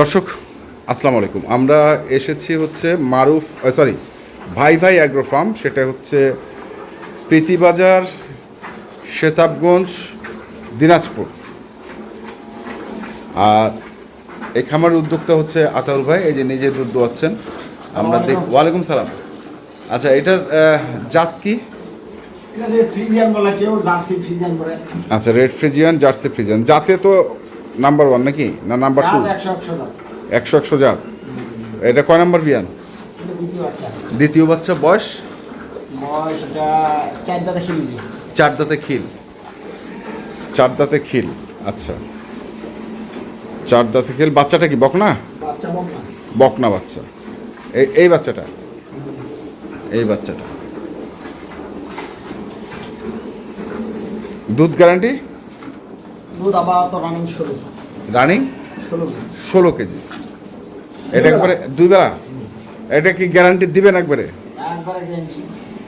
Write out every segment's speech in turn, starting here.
দর্শক আসসালামু আলাইকুম। আমরা এসেছি হচ্ছে মারুফ সরি ভাই ভাই অ্যাগ্রো ফার্ম সেটা হচ্ছে প্রীতিবাজার শেতাবগঞ্জ দিনাজপুর। আর এই খামারের উদ্যোক্তা হচ্ছে আতাউর ভাই এই যে নিজে দুধ দোয়াচ্ছেন। আমরা দেখ ওয়ালাইকুম সালাম। আচ্ছা এটার জাত কি? আচ্ছা রেড ফ্রিজিয়ান জার্সি ফ্রিজিয়ান জাতে তো নাম্বার ওয়ান নাকি? না নাম্বার টু একশো একশো জাত। এটা কয় নাম্বার বিয়ান দ্বিতীয় বাচ্চা। বয়স? চার দাঁতে খিল চার দাঁতে খিল। আচ্ছা। চার দাঁতে খিল বাচ্চাটা কি বকনা? বকনা। বাচ্চা। এই এই বাচ্চাটা? এই বাচ্চাটা। দুধ গ্যারান্টি দুধ আবার তো রানিং ষোলো রানিং ষোলো কেজি। এটা একবারে দুই বেলা? এটা কি গ্যারান্টি দিবেন একবারে?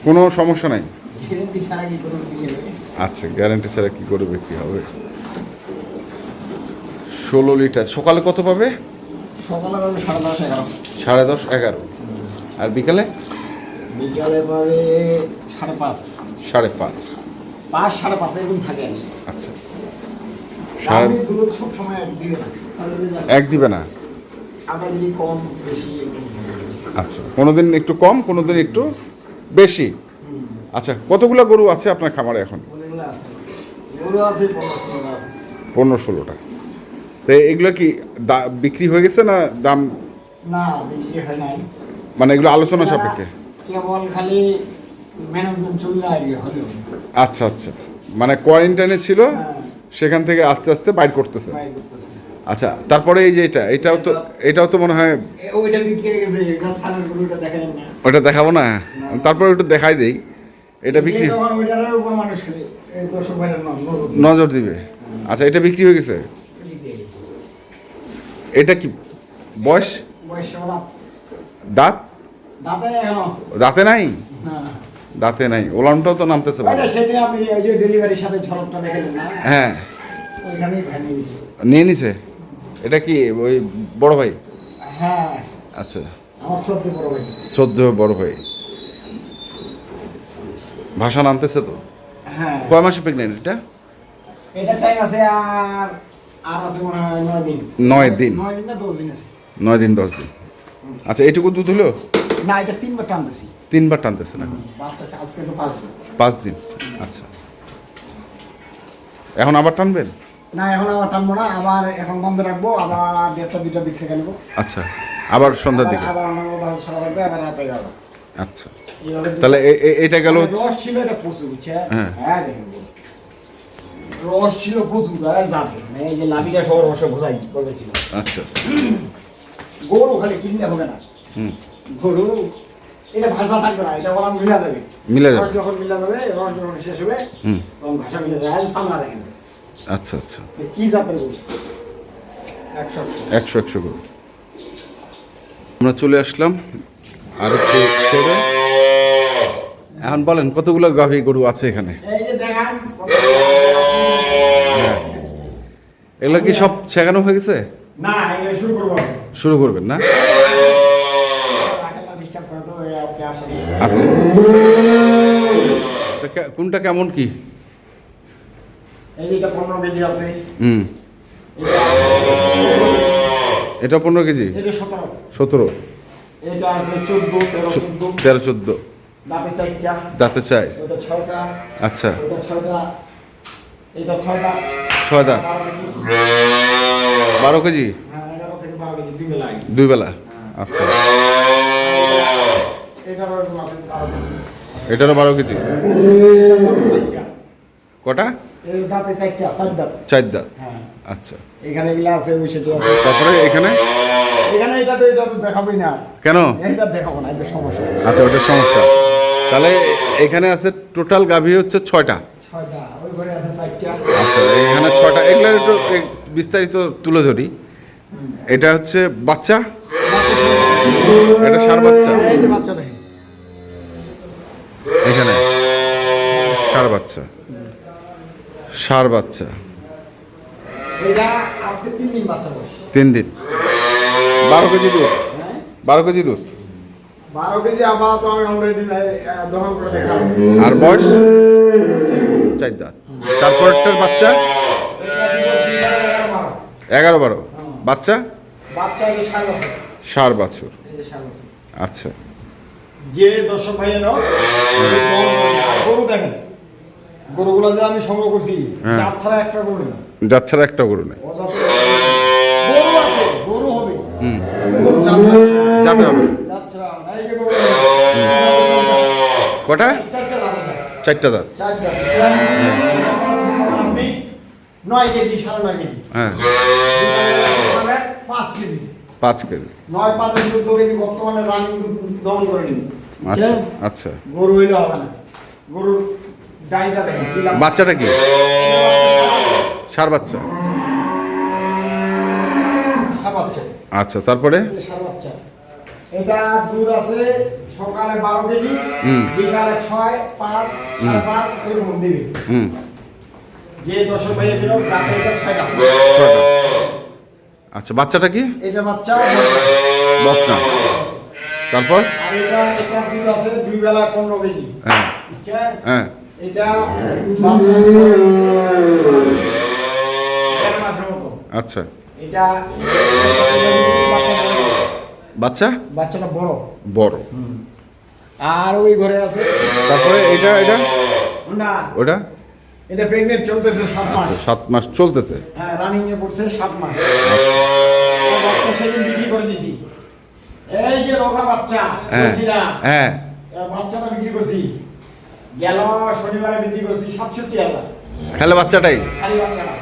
কোনো সমস্যা নাই? আচ্ছা গ্যারান্টি ছাড়া কি করে বিক্রি হবে? ষোলো লিটার। সকালে কত পাবে? সাড়ে দশ এগারো। সাড়ে দশ এগারো। আর বিকালে? বিকালে পাবে সাড়ে পাঁচ। সাড়ে পাঁচ। পাঁচ সাড়ে পাঁচ এরকম থাকে আমি বেশি এরকম হবে। আচ্ছা কোনো দিন একটু কম কোনো দিন একটু বেশি? আচ্ছা কতগুলো গরু আছে আপনার খামারে এখন? পনেরো ষোলোটা তো এগুলো কি বিক্রি হয়ে গেছে না দাম? না মানে এগুলো আলোচনা সাপেক্ষে? কেবল খালি আচ্ছা আচ্ছা। মানে কোয়ারেন্টাইনে ছিল? হ্যাঁ। সেখান থেকে আস্তে আস্তে বাইর করতেছে। আচ্ছা তারপরে এই যে এটা এটাও তো এটাও তো মনে হয় হয়ে ওটা দেখাবো না? তারপরে একটু দেখাই দেই। এটা বিক্রি নজর দিবে। নজর দিবে। আচ্ছা এটা বিক্রি হয়ে গেছে। এটা কি বয়স? দাঁত। দাঁতে নাই? না। দাঁতে নাই ওলানটাও তো নামতেছে ভালো সেদিন আপনি ওই যে ডেলিভারির সাথে ঝলকটা দেখেছেন না? হ্যাঁ। ওইখানেই ভাই নিয়ে। নিছে। এটা কি ওই বড় ভাই? হ্যাঁ। আচ্ছা। আমার সত্যি বড় ভাই। শ্রদ্ধ বড় ভাই। ভাষা নামতেছে তো? হ্যাঁ। কয় মাসে প্রেগনেন্ট এটা? এটা টাইম আছে আর আর আছে মনে হয় নয় দিন। নয় দিন। নয় দিন দশ দিন আছে। নয় দিন দশ দিন। আচ্ছা এইটুকু দুধ হলো? না এটা তিনবার টানতেছি। তিনবার টানতেছে না বাচ্চা আজকে তো পাঁচ দিন। পাঁচ দিন আচ্ছা। এখন আবার টানবেন? না এখন আবার টানবো না আবার এখন বন্ধ রাখব আবার দেড়টা দুইটার দিক নেব। আচ্ছা আবার সন্ধ্যার দিকে? আবার আবার রাতে যাব। আচ্ছা। তাহলে এটা গেল মানে রস ছিল এটা প্রচুর হ্যাঁ। হ্যাঁ। রস ছিল প্রচুর আর যাবে। মানে এই যে লাভিটা সবার বসে বোঝাই বোঝাইছিল আচ্ছা। গরু খালি কিনলে হবে না। হুম। গরু এটা ভাষা থাকবে না এটা ওরা মিলা যাবে। মিলা যাবে। যখন মিলা যাবে যখন শেষ হবে তখন ভাষা মিলে আজ দেখেন আচ্ছা আচ্ছা। কি গরু? একশো একশো। করে আমরা চলে আসলাম আর একটু এখন বলেন কতগুলো গাভী গরু আছে এখানে? হ্যাঁ। এগুলো কি সব ছেঁকানো হয়ে গেছে? শুরু করবেন না ডিস্টার্ব করে তো এই আজকে আসে আচ্ছা তা কোনটা কেমন কি? এটা পনেরো কেজি হুম। এটা পনেরো কেজি? সতেরো। তেরো চোদ্দ। দাঁতে চাই আচ্ছা। ছয় দাঁত। বারো কেজি। হ্যাঁ দুই বেলা। আচ্ছা। এটারও বারো কেজি। কটা? চার দাঁত। হ্যাঁ। আচ্ছা। এখানে এগুলা আছে ওই সেটি আছে। তারপরে এখানে? এখানে এটা তো এটা তো দেখাবোই না। কেন? এটা দেখাবো না এটা সমস্যা। আচ্ছা ওটা সমস্যা। তাহলে এখানে আছে টোটাল গাভী হচ্ছে ছয়টা। আচ্ছা এখানে এগুলো একটু বিস্তারিত তুলে ধরি। এটা হচ্ছে বাচ্চা? এটা সার বাচ্চা? বাচ্চা সার বাচ্চা। সার বাচ্চা। তিন দিন বারো কেজি দুধ। হ্যাঁ বারো কেজি দুধ আর বয়স? চার দাঁত। তারপরটার বাচ্চা? এগারো বারো। বাচ্চা? সার বছর। আচ্ছা। যে দর্শক ভাইয়া গরু দেখেন। গরুগুলো যে আমি সংগ্রহ করছি হ্যাঁ। ছাড়া একটা গরু নেই। যাচ্ছে একটা গরু নেই। গরু আছে। গরু হবে। হুম। জাত হবে। জাত ছাড়া গরু কটা? চারটা দাঁত চারটা আপনি নয় কেজি সাড়ে নয় কেজি। হ্যাঁ। পাঁচ কেজি। পাঁচ কেজি। নয় পাঁচে চোদ্দ কেজি বর্তমানে রানিং দমন করে নিন আচ্ছা আচ্ছা। গরু হইলে হবে না। গরুর বাচ্চাটা কি? সার বাচ্চা। আচ্ছা তারপরে? এই এটা দুধ আছে সকালে বারো কেজি হুম। বিকালে ছয় পাঁচ সাড়ে পাঁচ এরকম দিবে। হুম। যে দশ ভাইয়া দিল রাতে এটা ছয়টা। আচ্ছা বাচ্চাটা কি? এটা বাচ্চা বকনা তারপর? আর এটা এটা দুধ আছে দুই বেলা পনেরো কেজি। হ্যাঁ। হ্যাঁ। এটা আচ্ছা। এটা বাচ্চা? বাচ্চাটা বড়। বড়। আর ওই ঘরে আছে। তারপরে এটা এটা? না। ওটা? এটা প্রেগনেন্ট চলতেছে সাত মাস। আচ্ছা সাত মাস চলতেছে। হ্যাঁ রানিং এ পড়ছে সাত মাস। বাচ্চা সেদিন বিক্রি করে দিছি। এই যে রোগা বাচ্চা হ্যাঁ হ্যাঁ। বাচ্চাটা বিক্রি করছি। গেল শনিবারে বিক্রি করছি সাতষট্টি হাজার। খেলে বাচ্চাটাই? খালি বাচ্চাটা।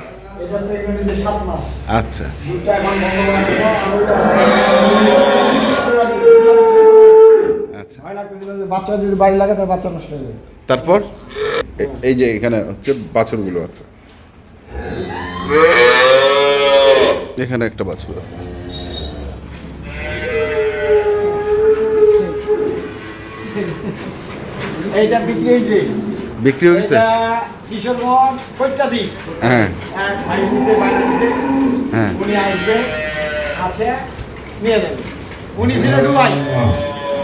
এটা প্রেগনেন্ট যে সাত মাস। আচ্ছা। দুধটা এখন বন্ধ করে দেবো আচ্ছা। ভয় লাগতেছিল যে বাচ্চা যদি বাড়ি লাগে তাহলে বাচ্চা নষ্ট হয়ে যাবে। তারপর? এই যে এখানে হচ্ছে বাছুরগুলো আছে। এখানে একটা বাছুর আছে। এইটা বিক্রি হয়েছে। বিক্রি হয়ে কিশোরগঞ্জ কয়টা দিক হ্যাঁ ভাই দিছে বাইরে দিছে। হ্যাঁ। উনি আসবে আসে নিয়ে যাবে। উনি ছিল দুবাই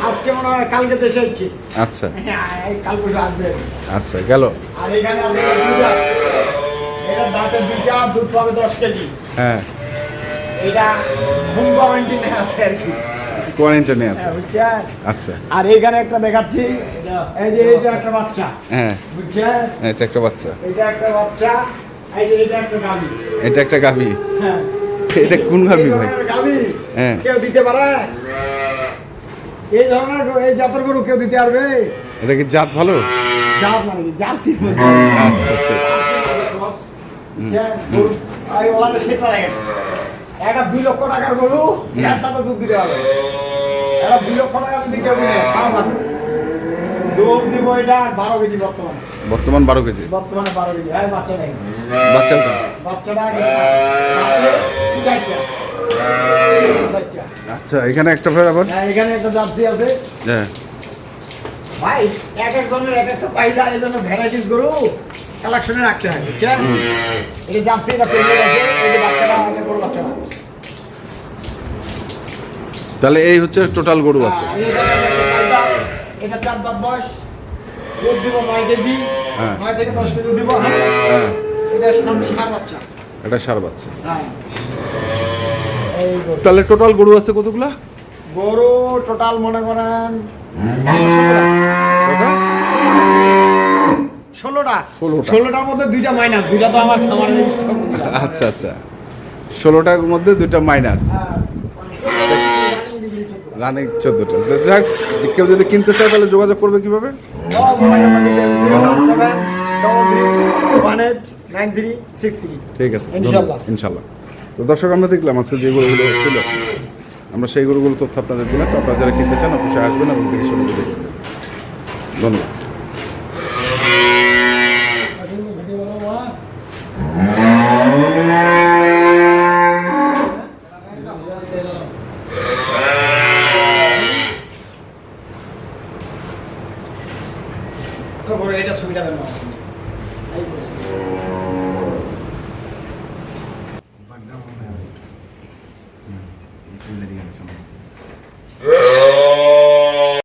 আজকে মনে হয় কালকে দেশে হচ্ছে। আচ্ছা। কাল পরশু আসবে। আচ্ছা গেল। আর এখানে আছে এটা দাঁতে দুইটা দুধ পাবে দশ কেজি। হ্যাঁ। এটা হোম কোয়ারেন্টিনে আছে আর কি। কোয়ারেন্টাইনে আছে। হ্যাঁ, আচ্ছা। আর এইখানে একটা দেখাচ্ছি। এই যে এইটা একটা বাচ্চা। হ্যাঁ। বুঝছেন? এটা একটা বাচ্চা। এটা একটা বাচ্চা। এই যে এটা একটা গাভী। এটা একটা গাভী। হ্যাঁ। এটা কোন গাভী ভাই? গাভী। হ্যাঁ। কেউ দিতে পারে? এই ধরনের এই জাতের গরু কেউ দিতে পারবে? এটা কি জাত ভালো? জাত মানে আচ্ছা একটা দুই লক্ষ টাকার গরু এর সাথে দুধ দিতে হবে। একটা দুই লক্ষ টাকা যদি কেউ দিলে তাও পাবে দুধ দিব এটা বারো কেজি বর্তমানে। বর্তমান বারো কেজি? বর্তমানে বারো কেজি। হ্যাঁ বাচ্চা নেই। বাচ্চা বাচ্চাটা চারটা। চারটা। আচ্ছা এখানে একটা ফের আবার? হ্যাঁ, এখানে একটা জার্সি আছে। হ্যাঁ। ভাই এক একজনের এক একটা চাহিদা এই জন্য ভ্যারাইটিস গরু কালেকশনে রাখতে হয় বুঝছেন? এই যে জার্সি এটা আছে এই যে বাচ্চাটা গরু বাচ্চাটা। তাহলে এই হচ্ছে টোটাল গরু আছে। এটা চার দাঁত বয়স। দুধ দিব নয় কেজি। হ্যাঁ। নয় থেকে দশ কেজি দিব হ্যাঁ। হ্যাঁ। এটা সার বাচ্চা। এটা সার বাচ্চা। হ্যাঁ। তাহলে টোটাল গরু আছে কতগুলা? গরু টোটাল মনে করেন ষোলোটা। ষোলোটা। ষোলোটার মধ্যে দুইটা মাইনাস দুইটা তো আমার আমার আচ্ছা আচ্ছা। ষোলোটার মধ্যে দুইটা মাইনাস রানিং চোদ্দোটা। যাক কেউ যদি কিনতে চায় তাহলে যোগাযোগ করবে কীভাবে? ঠিক আছে ইনশাল্লাহ। তো দর্শক আমরা দেখলাম আজকে যে গরুগুলো ছিল আমরা সেই গরুগুলো তথ্য আপনাদের দিলাম। তো আপনারা যারা কিনতে চান অবশ্যই আসবেন এবং দেখে শুনে দেখবেন। ধন্যবাদ। এটা সুবিধা দেন